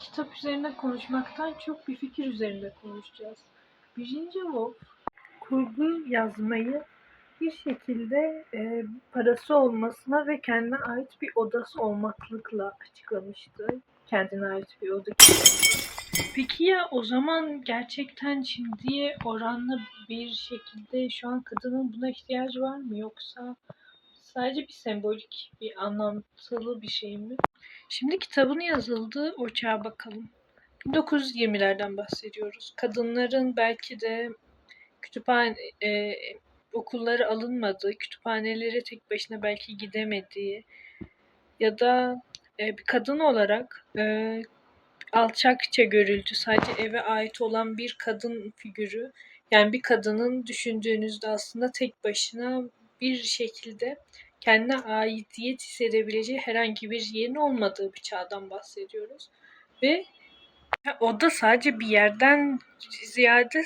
kitap üzerine konuşmaktan çok bir fikir üzerinde konuşacağız. Birinci Wolf, kurgu yazmayı bir şekilde e, parası olmasına ve kendine ait bir odası olmaklıkla açıklamıştı. Kendine ait bir oda Peki ya o zaman gerçekten şimdiye oranlı bir şekilde şu an kadının buna ihtiyacı var mı yoksa sadece bir sembolik bir anlamsal bir şey mi? Şimdi kitabın yazıldığı o bakalım. 1920'lerden bahsediyoruz. Kadınların belki de kütüphane e, okulları alınmadığı, kütüphanelere tek başına belki gidemediği ya da e, bir kadın olarak e, alçakça görüldü. Sadece eve ait olan bir kadın figürü. Yani bir kadının düşündüğünüzde aslında tek başına bir şekilde kendine aidiyet hissedebileceği herhangi bir yerin olmadığı bir çağdan bahsediyoruz. Ve o da sadece bir yerden ziyade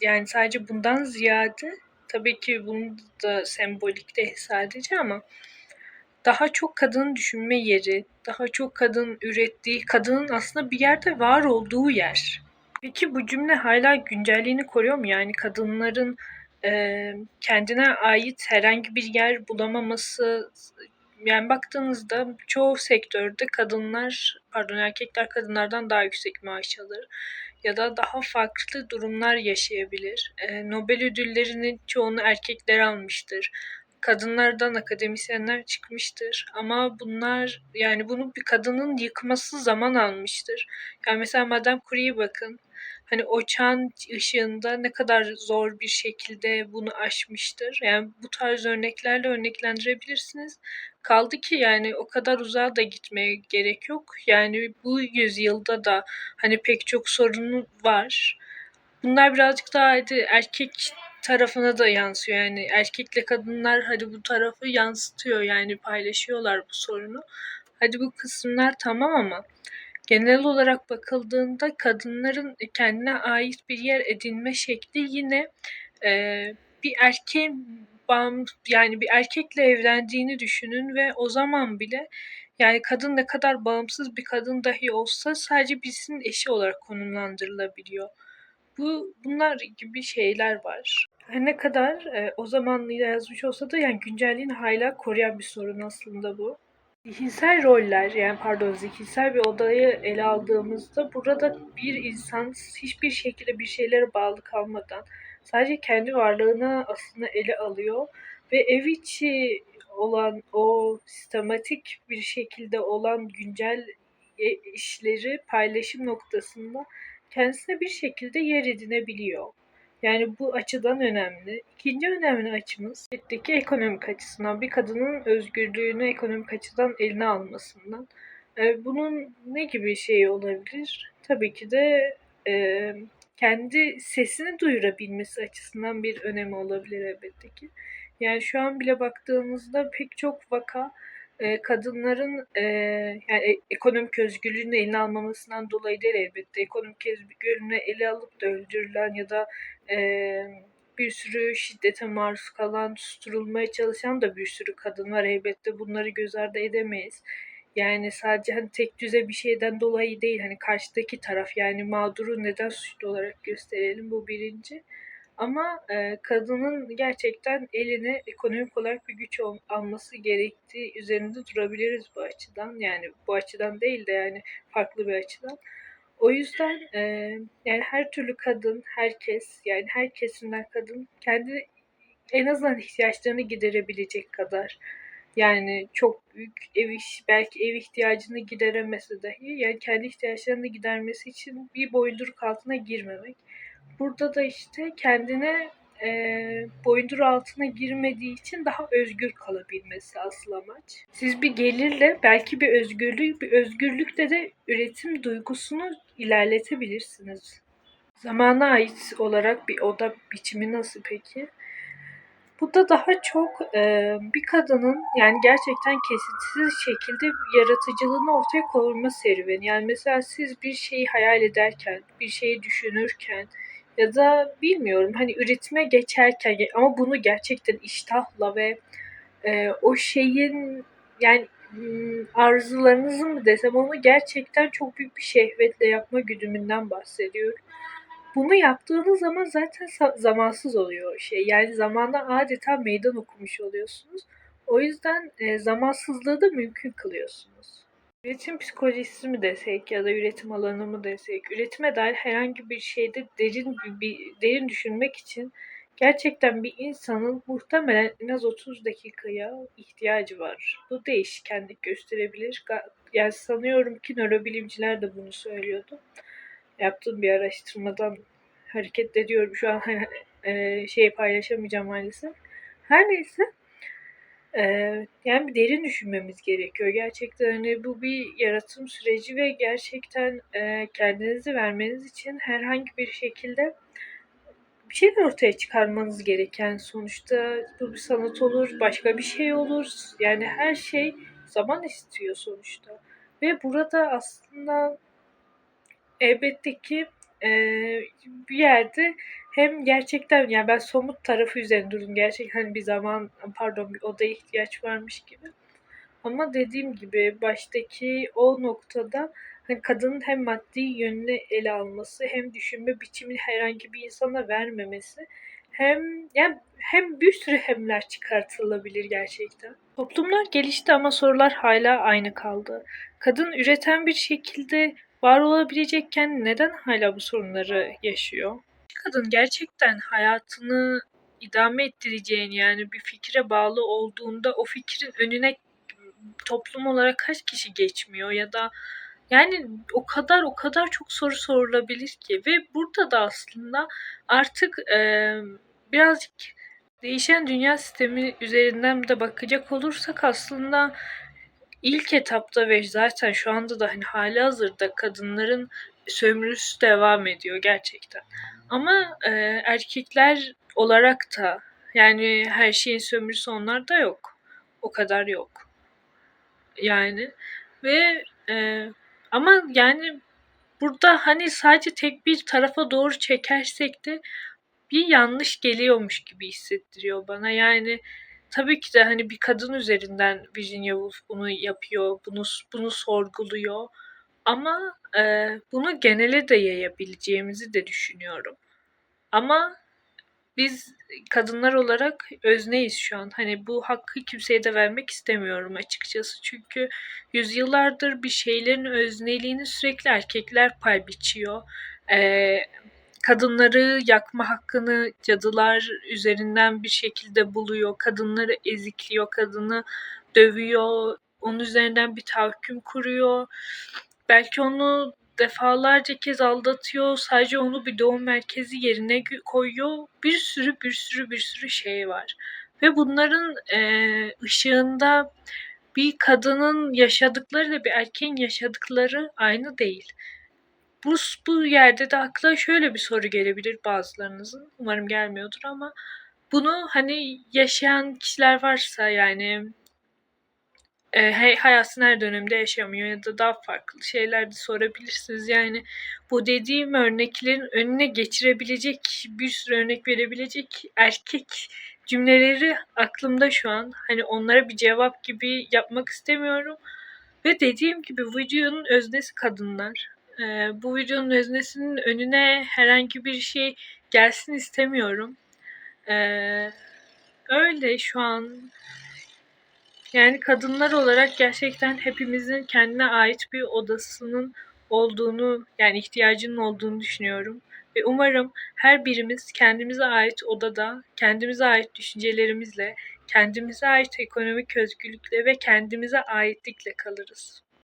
yani sadece bundan ziyade tabii ki bunun da sembolikte sadece ama daha çok kadının düşünme yeri, daha çok kadın ürettiği, kadının aslında bir yerde var olduğu yer. Peki bu cümle hala güncelliğini koruyor mu? Yani kadınların e, kendine ait herhangi bir yer bulamaması yani baktığınızda çoğu sektörde kadınlar pardon erkekler kadınlardan daha yüksek maaş alır ya da daha farklı durumlar yaşayabilir. E, Nobel ödüllerinin çoğunu erkekler almıştır. Kadınlardan akademisyenler çıkmıştır ama bunlar yani bunu bir kadının yıkması zaman almıştır. Yani mesela Madame Curie'ye bakın hani o çan ışığında ne kadar zor bir şekilde bunu aşmıştır. Yani bu tarz örneklerle örneklendirebilirsiniz. Kaldı ki yani o kadar uzağa da gitmeye gerek yok. Yani bu yüzyılda da hani pek çok sorunu var. Bunlar birazcık daha hadi erkek tarafına da yansıyor. Yani erkekle kadınlar hadi bu tarafı yansıtıyor yani paylaşıyorlar bu sorunu. Hadi bu kısımlar tamam ama genel olarak bakıldığında kadınların kendine ait bir yer edinme şekli yine e, bir erkeğin bağım, yani bir erkekle evlendiğini düşünün ve o zaman bile yani kadın ne kadar bağımsız bir kadın dahi olsa sadece birisinin eşi olarak konumlandırılabiliyor. Bu bunlar gibi şeyler var. Her ne kadar e, o zaman yazmış olsa da yani güncelliğini hala koruyan bir sorun aslında bu. Zihinsel roller yani pardon zihinsel bir odayı ele aldığımızda burada bir insan hiçbir şekilde bir şeylere bağlı kalmadan sadece kendi varlığını aslında ele alıyor ve ev içi olan o sistematik bir şekilde olan güncel e, işleri paylaşım noktasında kendisine bir şekilde yer edinebiliyor. Yani bu açıdan önemli. İkinci önemli açımız etteki ekonomik açısından bir kadının özgürlüğünü ekonomik açıdan eline almasından. E, bunun ne gibi şey olabilir? Tabii ki de e, kendi sesini duyurabilmesi açısından bir önemi olabilir elbette ki. Yani şu an bile baktığımızda pek çok vaka e, kadınların e, yani e, ekonomik özgürlüğünü eline almamasından dolayı değil elbette. Ekonomik özgürlüğünü ele alıp da öldürülen ya da e, bir sürü şiddete maruz kalan, susturulmaya çalışan da bir sürü kadın var. Elbette bunları göz ardı edemeyiz. Yani sadece hani tek düze bir şeyden dolayı değil hani karşıdaki taraf yani mağduru neden suçlu olarak gösterelim bu birinci. Ama e, kadının gerçekten eline ekonomik olarak bir güç alması gerektiği üzerinde durabiliriz bu açıdan. Yani bu açıdan değil de yani farklı bir açıdan. O yüzden e, yani her türlü kadın, herkes yani her kesimden kadın kendi en azından ihtiyaçlarını giderebilecek kadar yani çok büyük ev iş, belki ev ihtiyacını gideremese dahi yani kendi ihtiyaçlarını gidermesi için bir boyunduruk altına girmemek. Burada da işte kendine e, boyundur altına girmediği için daha özgür kalabilmesi asıl amaç. Siz bir gelirle belki bir özgürlük, bir özgürlükle de üretim duygusunu ilerletebilirsiniz. Zamana ait olarak bir oda biçimi nasıl peki? Bu da daha çok e, bir kadının yani gerçekten kesintisiz şekilde yaratıcılığını ortaya koyma serüveni. Yani mesela siz bir şeyi hayal ederken, bir şeyi düşünürken ya da bilmiyorum hani üretime geçerken ama bunu gerçekten iştahla ve e, o şeyin yani arzularınızı mı desem onu gerçekten çok büyük bir şehvetle yapma güdümünden bahsediyorum. Bunu yaptığınız zaman zaten zamansız oluyor o şey. Yani zamanda adeta meydan okumuş oluyorsunuz. O yüzden e, zamansızlığı da mümkün kılıyorsunuz. Üretim psikolojisi mi desek ya da üretim alanı mı desek, üretime dair herhangi bir şeyde derin bir, bir- derin düşünmek için gerçekten bir insanın muhtemelen en az 30 dakikaya ihtiyacı var. Bu değişkenlik gösterebilir. Yani sanıyorum ki nörobilimciler de bunu söylüyordu. Yaptığım bir araştırmadan hareketle ediyorum. Şu an e, şey paylaşamayacağım maalesef. Her neyse Eee, yani bir derin düşünmemiz gerekiyor. Gerçekten hani bu bir yaratım süreci ve gerçekten eee, kendinizi vermeniz için herhangi bir şekilde bir şeyler ortaya çıkarmanız gereken sonuçta bu bir sanat olur, başka bir şey olur. Yani her şey zaman istiyor sonuçta. Ve burada aslında elbette ki eee, bir yerde hem gerçekten yani ben somut tarafı üzerine durdum. Gerçekten hani bir zaman pardon bir odaya ihtiyaç varmış gibi. Ama dediğim gibi baştaki o noktada hani kadının hem maddi yönünü ele alması hem düşünme biçimini herhangi bir insana vermemesi hem yani hem bir sürü hemler çıkartılabilir gerçekten. Toplumlar gelişti ama sorular hala aynı kaldı. Kadın üreten bir şekilde var olabilecekken neden hala bu sorunları yaşıyor? Kadın gerçekten hayatını idame ettireceğini yani bir fikre bağlı olduğunda o fikrin önüne toplum olarak kaç kişi geçmiyor ya da yani o kadar o kadar çok soru sorulabilir ki ve burada da aslında artık e, birazcık değişen dünya sistemi üzerinden de bakacak olursak aslında ilk etapta ve zaten şu anda da hani hali hazırda kadınların sömürüsü devam ediyor gerçekten. Ama e, erkekler olarak da yani her şeyin sömürüsü onlarda yok. O kadar yok. Yani ve e, ama yani burada hani sadece tek bir tarafa doğru çekersek de bir yanlış geliyormuş gibi hissettiriyor bana. Yani tabii ki de hani bir kadın üzerinden Virginia Woolf bunu yapıyor, bunu bunu sorguluyor. Ama e, bunu genele de yayabileceğimizi de düşünüyorum. Ama biz kadınlar olarak özneyiz şu an. Hani bu hakkı kimseye de vermek istemiyorum açıkçası. Çünkü yüzyıllardır bir şeylerin özneliğini sürekli erkekler pay biçiyor. Ee, kadınları yakma hakkını cadılar üzerinden bir şekilde buluyor. Kadınları ezikliyor, kadını dövüyor. Onun üzerinden bir tahakküm kuruyor. Belki onu defalarca kez aldatıyor. Sadece onu bir doğum merkezi yerine koyuyor. Bir sürü bir sürü bir sürü şey var. Ve bunların e, ışığında bir kadının yaşadıkları ile bir erkeğin yaşadıkları aynı değil. Bu, bu yerde de akla şöyle bir soru gelebilir bazılarınızın. Umarım gelmiyordur ama bunu hani yaşayan kişiler varsa yani e, hayatın her döneminde yaşamıyor ya da daha farklı şeyler de sorabilirsiniz. Yani bu dediğim örneklerin önüne geçirebilecek bir sürü örnek verebilecek erkek cümleleri aklımda şu an. Hani onlara bir cevap gibi yapmak istemiyorum. Ve dediğim gibi videonun öznesi kadınlar. Ee, bu videonun öznesinin önüne herhangi bir şey gelsin istemiyorum. Ee, öyle şu an yani kadınlar olarak gerçekten hepimizin kendine ait bir odasının olduğunu yani ihtiyacının olduğunu düşünüyorum. Ve umarım her birimiz kendimize ait odada, kendimize ait düşüncelerimizle, kendimize ait ekonomik özgürlükle ve kendimize aitlikle kalırız.